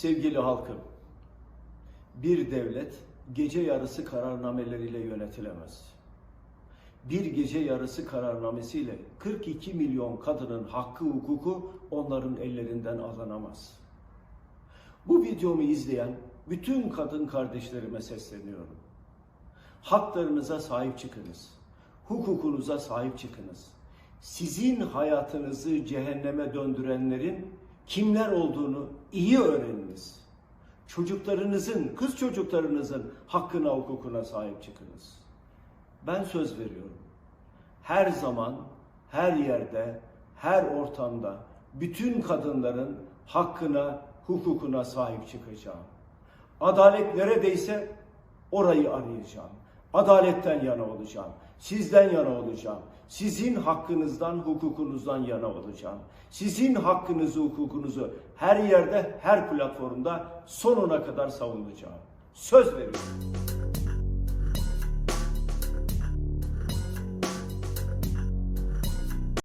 Sevgili halkım, bir devlet gece yarısı kararnameleriyle yönetilemez. Bir gece yarısı kararnamesiyle 42 milyon kadının hakkı hukuku onların ellerinden alınamaz. Bu videomu izleyen bütün kadın kardeşlerime sesleniyorum. Haklarınıza sahip çıkınız. Hukukunuza sahip çıkınız. Sizin hayatınızı cehenneme döndürenlerin kimler olduğunu iyi öğreniniz. Çocuklarınızın, kız çocuklarınızın hakkına, hukukuna sahip çıkınız. Ben söz veriyorum. Her zaman, her yerde, her ortamda bütün kadınların hakkına, hukukuna sahip çıkacağım. Adalet neredeyse orayı arayacağım. Adaletten yana olacağım. Sizden yana olacağım. Sizin hakkınızdan, hukukunuzdan yana olacağım. Sizin hakkınızı, hukukunuzu her yerde, her platformda sonuna kadar savunacağım. Söz veriyorum.